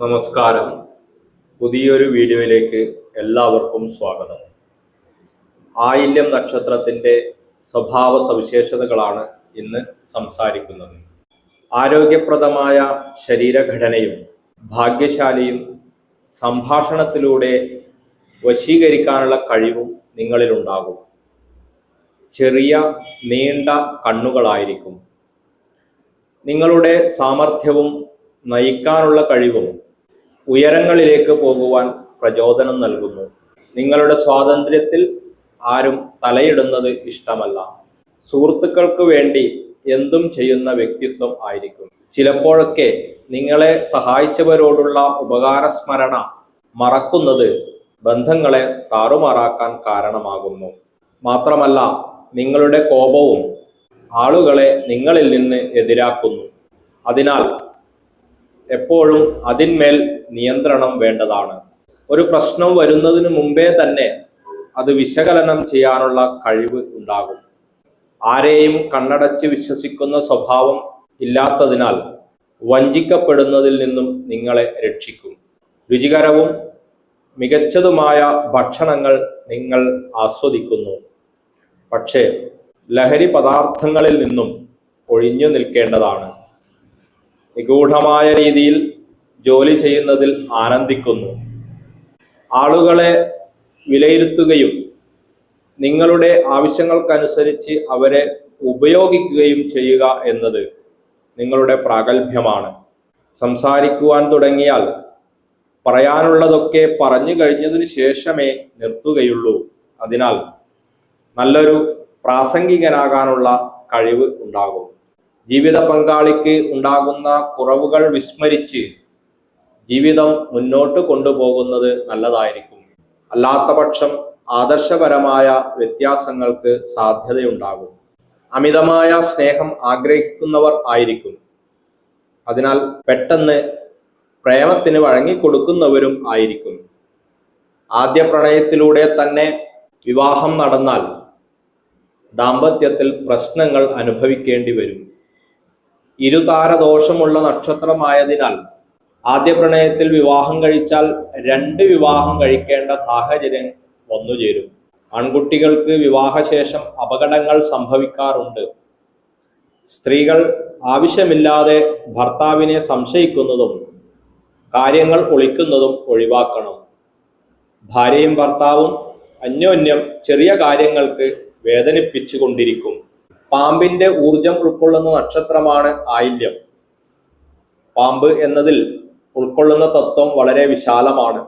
നമസ്കാരം. പുതിയൊരു വീഡിയോയിലേക്ക് എല്ലാവർക്കും സ്വാഗതം. ആയില്യം നക്ഷത്രത്തിന്റെ സ്വഭാവ സവിശേഷതകളാണ് ഇന്ന് സംസാരിക്കുന്നത്. ആരോഗ്യപ്രദമായ ശരീരഘടനയും ഭാഗ്യശാലിയും സംഭാഷണത്തിലൂടെ വശീകരിക്കാനുള്ള കഴിവും നിങ്ങളിലുണ്ടാകും. ചെറിയ നീണ്ട കണ്ണുകളായിരിക്കും. നിങ്ങളുടെ സാമർഥ്യവും നയിക്കാനുള്ള കഴിവും ഉയരങ്ങളിലേക്ക് പോകുവാൻ പ്രചോദനം നൽകുന്നു. നിങ്ങളുടെ സ്വാതന്ത്ര്യത്തിൽ ആരും തലയിടുന്നത് ഇഷ്ടമല്ല. സുഹൃത്തുക്കൾക്ക് വേണ്ടി എന്തും ചെയ്യുന്ന വ്യക്തിത്വം ആയിരിക്കും. ചിലപ്പോഴൊക്കെ നിങ്ങളെ സഹായിച്ചവരോടുള്ള ഉപകാരസ്മരണ മറക്കുന്നത് ബന്ധങ്ങളെ താറുമാറാക്കാൻ കാരണമാകുന്നു. മാത്രമല്ല നിങ്ങളുടെ കോപവും ആളുകളെ നിങ്ങളിൽ നിന്ന് എതിരാക്കുന്നു. അതിനാൽ എപ്പോഴും അതിന്മേൽ നിയന്ത്രണം വേണ്ടതാണ്. ഒരു പ്രശ്നം വരുന്നതിന് മുമ്പേ തന്നെ അത് വിശകലനം ചെയ്യാനുള്ള കഴിവ് ഉണ്ടാകും. ആരെയും കണ്ണടച്ച് വിശ്വസിക്കുന്ന സ്വഭാവം ഇല്ലാത്തതിനാൽ വഞ്ചിക്കപ്പെടുന്നതിൽ നിന്നും നിങ്ങളെ രക്ഷിക്കും. രുചികരവും മികച്ചതുമായ ഭക്ഷണങ്ങൾ നിങ്ങൾ ആസ്വദിക്കുന്നു. പക്ഷേ ലഹരി പദാർത്ഥങ്ങളിൽ നിന്നും ഒഴിഞ്ഞു നിൽക്കേണ്ടതാണ്. നിഗൂഢമായ രീതിയിൽ ജോലി ചെയ്യുന്നതിൽ ആനന്ദിക്കുന്നു. ആളുകളെ വിലയിരുത്തുകയും നിങ്ങളുടെ ആവശ്യങ്ങൾക്കനുസരിച്ച് അവരെ ഉപയോഗിക്കുകയും ചെയ്യുക എന്നത് നിങ്ങളുടെ പ്രാഗൽഭ്യമാണ്. സംസാരിക്കുവാൻ തുടങ്ങിയാൽ പറയാനുള്ളതൊക്കെ പറഞ്ഞു കഴിഞ്ഞതിന് ശേഷമേ നിർത്തുകയുള്ളൂ. അതിനാൽ നല്ലൊരു പ്രാസംഗികനാകാനുള്ള കഴിവ് ഉണ്ടാകും. ജീവിത പങ്കാളിക്ക് ഉണ്ടാകുന്ന കുറവുകൾ വിസ്മരിച്ച് ജീവിതം മുന്നോട്ട് കൊണ്ടുപോകുന്നത് നല്ലതായിരിക്കും. അല്ലാത്ത പക്ഷം ആദർശപരമായ വ്യത്യാസങ്ങൾക്ക് സാധ്യതയുണ്ടാകും. അമിതമായ സ്നേഹം ആഗ്രഹിക്കുന്നവർ ആയിരിക്കും. അതിനാൽ പെട്ടെന്ന് പ്രേമത്തിന് വഴങ്ങിക്കൊടുക്കുന്നവരും ആയിരിക്കും. ആദ്യ പ്രണയത്തിലൂടെ തന്നെ വിവാഹം നടന്നാൽ ദാമ്പത്യത്തിൽ പ്രശ്നങ്ങൾ അനുഭവിക്കേണ്ടി വരും. ഇരുതാരദോഷമുള്ള നക്ഷത്രമായതിനാൽ ആദ്യ പ്രണയത്തിൽ വിവാഹം കഴിച്ചാൽ രണ്ട് വിവാഹം കഴിക്കേണ്ട സാഹചര്യം വന്നുചേരും. ആൺകുട്ടികൾക്ക് വിവാഹശേഷം അപകടങ്ങൾ സംഭവിക്കാറുണ്ട്. സ്ത്രീകൾ ആവശ്യമില്ലാതെ ഭർത്താവിനെ സംശയിക്കുന്നതും കാര്യങ്ങൾ ഒളിക്കുന്നതും ഒഴിവാക്കണം. ഭാര്യയും ഭർത്താവും അന്യോന്യം ചെറിയ കാര്യങ്ങൾക്ക് വേദനിപ്പിച്ചുകൊണ്ടിരിക്കും. പാമ്പിന്റെ ഊർജം ഉൾക്കൊള്ളുന്ന നക്ഷത്രമാണ് ആയില്യം. പാമ്പ് എന്നതിൽ ഉൾക്കൊള്ളുന്ന തത്വം വളരെ വിശാലമാണ്.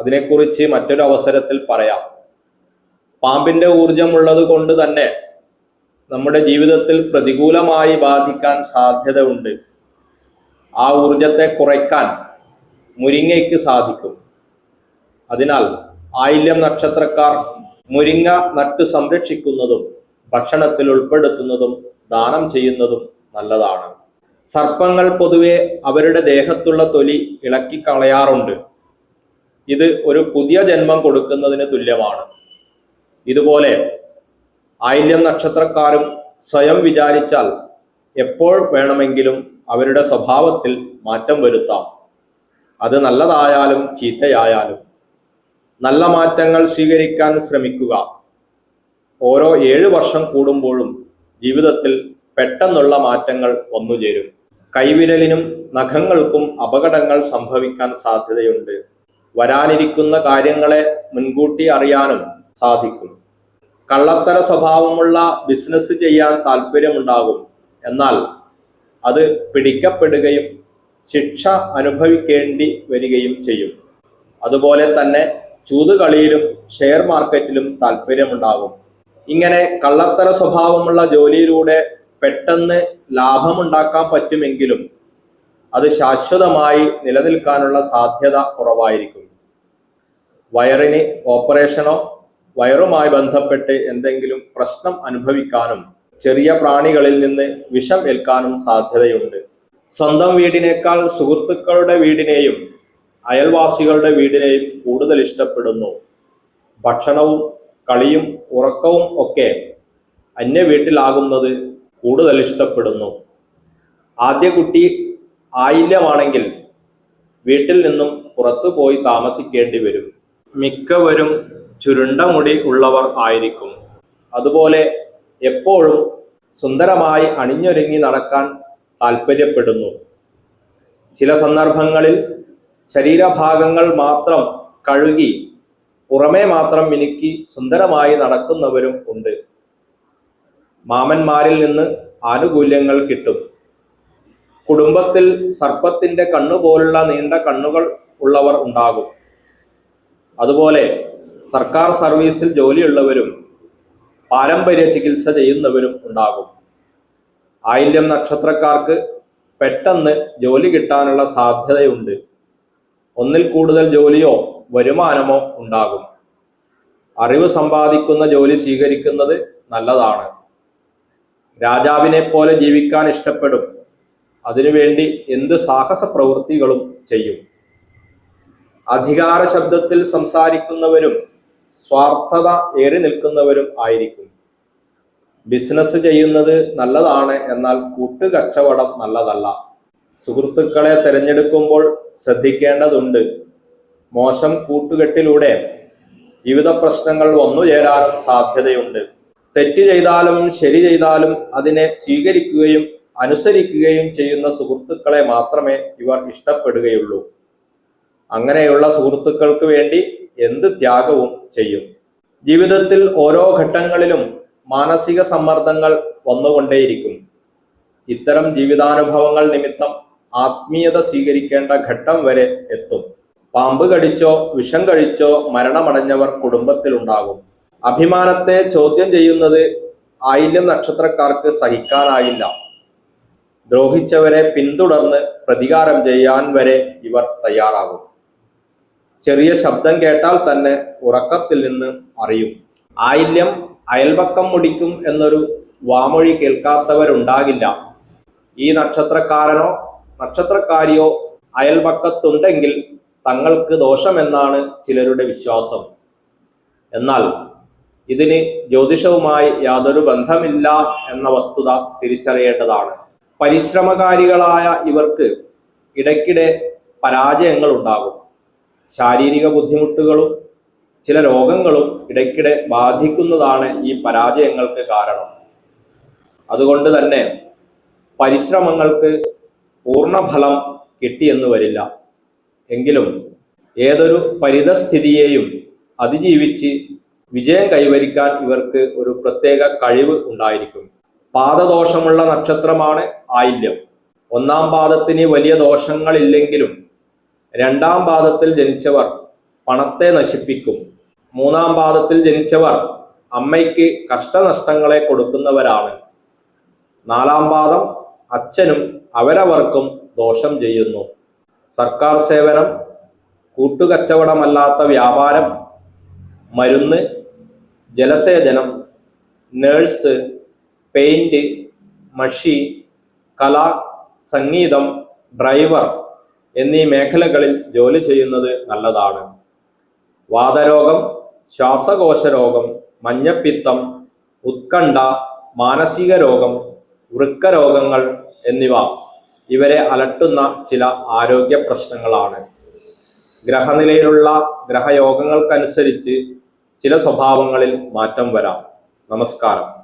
അതിനെക്കുറിച്ച് മറ്റൊരു അവസരത്തിൽ പറയാം. പാമ്പിന്റെ ഊർജം ഉള്ളത് കൊണ്ട് തന്നെ നമ്മുടെ ജീവിതത്തിൽ പ്രതികൂലമായി ബാധിക്കാൻ സാധ്യതയുണ്ട്. ആ ഊർജത്തെ കുറയ്ക്കാൻ മുരിങ്ങയ്ക്ക് സാധിക്കും. അതിനാൽ ആയില്യം നക്ഷത്രക്കാർ മുരിങ്ങ നട്ട് സംരക്ഷിക്കുന്നതും ഭക്ഷണത്തിൽ ഉൾപ്പെടുത്തുന്നതും ദാനം ചെയ്യുന്നതും നല്ലതാണ്. സർപ്പങ്ങൾ പൊതുവെ അവരുടെ ദേഹത്തുള്ള തൊലി ഇളക്കി കളയാറുണ്ട് ഇത് ഒരു പുതിയ ജന്മം കൊടുക്കുന്നതിന് തുല്യമാണ്. ഇതുപോലെ ആയില്യം നക്ഷത്രക്കാരും സ്വയം വിചാരിച്ചാൽ എപ്പോൾ വേണമെങ്കിലും അവരുടെ സ്വഭാവത്തിൽ മാറ്റം വരുത്താം. അത് നല്ലതായാലും ചീത്തയായാലും നല്ല മാറ്റങ്ങൾ സ്വീകരിക്കാൻ ശ്രമിക്കുക. ഓരോ ഏഴ് വർഷം കൂടുമ്പോഴും ജീവിതത്തിൽ പെട്ടെന്നുള്ള മാറ്റങ്ങൾ വന്നുചേരും കൈവിരലിനും നഖങ്ങൾക്കും അപകടങ്ങൾ സംഭവിക്കാൻ സാധ്യതയുണ്ട്. വരാനിരിക്കുന്ന കാര്യങ്ങളെ മുൻകൂട്ടി അറിയാനും സാധിക്കും. കള്ളത്തര സ്വഭാവമുള്ള ബിസിനസ് ചെയ്യാൻ താല്പര്യമുണ്ടാകും. എന്നാൽ അത് പിടിക്കപ്പെടുകയും ശിക്ഷ അനുഭവിക്കേണ്ടി വരികയും ചെയ്യും. അതുപോലെ തന്നെ ചൂതുകളിയിലും ഷെയർ മാർക്കറ്റിലും താല്പര്യമുണ്ടാകും. ഇങ്ങനെ കള്ളത്തര സ്വഭാവമുള്ള ജോലിയിലൂടെ പെട്ടെന്ന് ലാഭമുണ്ടാക്കാൻ പറ്റുമെങ്കിലും അത് ശാശ്വതമായി നിലനിൽക്കാനുള്ള സാധ്യത കുറവായിരിക്കും. വയറിന് ഓപ്പറേഷനോ വയറുമായി ബന്ധപ്പെട്ട് എന്തെങ്കിലും പ്രശ്നം അനുഭവിക്കാനും ചെറിയ പ്രാണികളിൽ നിന്ന് വിഷം ഏൽക്കാനും സാധ്യതയുണ്ട്. സ്വന്തം വീടിനേക്കാൾ സുഹൃത്തുക്കളുടെ വീടിനെയും അയൽവാസികളുടെ വീടിനെയും കൂടുതൽ ഇഷ്ടപ്പെടുന്നു. ഭക്ഷണവും കളിയും ഉറക്കവും ഒക്കെ അന്യ വീട്ടിലാകുന്നത് കൂടുതൽ ഇഷ്ടപ്പെടുന്നു. ആദ്യ കുട്ടി ആയില്യമാണെങ്കിൽ വീട്ടിൽ നിന്നും പുറത്തു പോയി താമസിക്കേണ്ടി വരും. മിക്കവരും ചുരുണ്ട മുടി ഉള്ളവർ ആയിരിക്കും. അതുപോലെ എപ്പോഴും സുന്ദരമായി അണിഞ്ഞൊരുങ്ങി നടക്കാൻ താൽപ്പര്യപ്പെടുന്നു. ചില സന്ദർഭങ്ങളിൽ ശരീരഭാഗങ്ങൾ മാത്രം കഴുകി പുറമേ മാത്രം മിനുക്കി സുന്ദരമായി നടക്കുന്നവരും ഉണ്ട്. മാമന്മാരിൽ നിന്ന് ആനുകൂല്യങ്ങൾ കിട്ടും. കുടുംബത്തിൽ സർപ്പത്തിന്റെ കണ്ണുപോലുള്ള നീണ്ട കണ്ണുകൾ ഉള്ളവർ ഉണ്ടാകും. അതുപോലെ സർക്കാർ സർവീസിൽ ജോലിയുള്ളവരും പാരമ്പര്യ ചികിത്സ ചെയ്യുന്നവരും ഉണ്ടാകും. ആയില്യം നക്ഷത്രക്കാർക്ക് പെട്ടെന്ന് ജോലി കിട്ടാനുള്ള സാധ്യതയുണ്ട്. ഒന്നിൽ കൂടുതൽ ജോലിയോ വരുമാനമോ ഉണ്ടാകും. അറിവ് സമ്പാദിക്കുന്ന ജോലി സ്വീകരിക്കുന്നത് നല്ലതാണ്. രാജാവിനെ പോലെ ജീവിക്കാൻ ഇഷ്ടപ്പെടും. അതിനുവേണ്ടി എന്ത് സാഹസ പ്രവൃത്തികളും ചെയ്യും. അധികാര ശബ്ദത്തിൽ സംസാരിക്കുന്നവരും സ്വാർത്ഥത ഏറി നിൽക്കുന്നവരും ആയിരിക്കും. ബിസിനസ് ചെയ്യുന്നത് നല്ലതാണ് എന്നാൽ കൂട്ടുകച്ചവടം നല്ലതല്ല. സുഹൃത്തുക്കളെ തിരഞ്ഞെടുക്കുമ്പോൾ ശ്രദ്ധിക്കേണ്ടതുണ്ട്. മോശം കൂട്ടുകെട്ടിലൂടെ ജീവിത പ്രശ്നങ്ങൾ വന്നു ചേരാൻ സാധ്യതയുണ്ട്. തെറ്റ് ചെയ്താലും ശരി ചെയ്താലും അതിനെ സ്വീകരിക്കുകയും അനുസരിക്കുകയും ചെയ്യുന്ന സുഹൃത്തുക്കളെ മാത്രമേ ഇവർ ഇഷ്ടപ്പെടുകയുള്ളൂ. അങ്ങനെയുള്ള സുഹൃത്തുക്കൾക്ക് വേണ്ടി എന്ത് ത്യാഗവും ചെയ്യും. ജീവിതത്തിൽ ഓരോ ഘട്ടങ്ങളിലും മാനസിക സമ്മർദ്ദങ്ങൾ വന്നുകൊണ്ടേയിരിക്കും. ഇത്തരം ജീവിതാനുഭവങ്ങൾ നിമിത്തം ആത്മീയത സ്വീകരിക്കേണ്ട ഘട്ടം വരെ എത്തും. പാമ്പ് കടിച്ചോ വിഷം കഴിച്ചോ മരണമടഞ്ഞവർ കുടുംബത്തിലുണ്ടാകും. അഭിമാനത്തെ ചോദ്യം ചെയ്യുന്നത് ആയില്യം നക്ഷത്രക്കാർക്ക് സഹിക്കാനായില്ല. ദ്രോഹിച്ചവരെ പിന്തുടർന്ന് പ്രതികാരം ചെയ്യാൻ വരെ ഇവർ തയ്യാറാകും. ചെറിയ ശബ്ദം കേട്ടാൽ തന്നെ ഉറക്കത്തിൽ നിന്ന് അറിയും. ആയില്യം അയൽപക്കം മുടിക്കും എന്നൊരു വാമൊഴി കേൾക്കാത്തവരുണ്ടാകില്ല. ഈ നക്ഷത്രക്കാരനോ നക്ഷത്രക്കാരിയോ അയൽപക്കത്തുണ്ടെങ്കിൽ തങ്ങൾക്ക് ദോഷമെന്നാണ് ചിലരുടെ വിശ്വാസം. എന്നാൽ ഇതിന് ജ്യോതിഷവുമായി യാതൊരു ബന്ധമില്ല എന്ന വസ്തുത തിരിച്ചറിയേണ്ടതാണ്. പരിശ്രമകാരികളായ ഇവർക്ക് ഇടയ്ക്കിടെ പരാജയങ്ങൾ ഉണ്ടാകും ശാരീരിക ബുദ്ധിമുട്ടുകളും ചില രോഗങ്ങളും ഇടയ്ക്കിടെ ബാധിക്കുന്നതാണ് ഈ പരാജയങ്ങൾക്ക് കാരണം. അതുകൊണ്ട് തന്നെ പരിശ്രമങ്ങൾക്ക് പൂർണഫലം കിട്ടിയെന്ന് വരില്ല. എങ്കിലും ഏതൊരു പരിതസ്ഥിതിയെയും അതിജീവിച്ച് വിജയം കൈവരിക്കാൻ ഇവർക്ക് ഒരു പ്രത്യേക കഴിവ് ഉണ്ടായിരിക്കും. പാദദോഷമുള്ള നക്ഷത്രമാണ് ആയില്യം. ഒന്നാം പാദത്തിന് വലിയ ദോഷങ്ങളില്ലെങ്കിലും രണ്ടാം പാദത്തിൽ ജനിച്ചവർ പണത്തെ നശിപ്പിക്കും. മൂന്നാം പാദത്തിൽ ജനിച്ചവർ അമ്മയ്ക്ക് കഷ്ടനഷ്ടങ്ങളെ കൊടുക്കുന്നവരാണ്. നാലാം പാദം അച്ഛനും അവരവർക്കും ദോഷം ചെയ്യുന്നു. സർക്കാർ സേവനം കൂട്ടുകച്ചവടമല്ലാത്ത വ്യാപാരം മരുന്ന് ജലസേചനം നേഴ്സ് പെയിന്റ് മഷി കല സംഗീതം ഡ്രൈവർ എന്നീ മേഖലകളിൽ ജോലി ചെയ്യുന്നത് നല്ലതാണ്. വാതരോഗം ശ്വാസകോശ രോഗം മഞ്ഞപ്പിത്തം ഉത്കണ്ഠ മാനസിക രോഗം വൃക്കരോഗങ്ങൾ എന്നിവ ഇവരെ അലട്ടുന്ന ചില ആരോഗ്യ പ്രശ്നങ്ങളാണ്. ഗ്രഹനിലയിലുള്ള ഗ്രഹയോഗങ്ങൾക്കനുസരിച്ച് ചില സ്വഭാവങ്ങളിൽ മാറ്റം വരാം. നമസ്കാരം.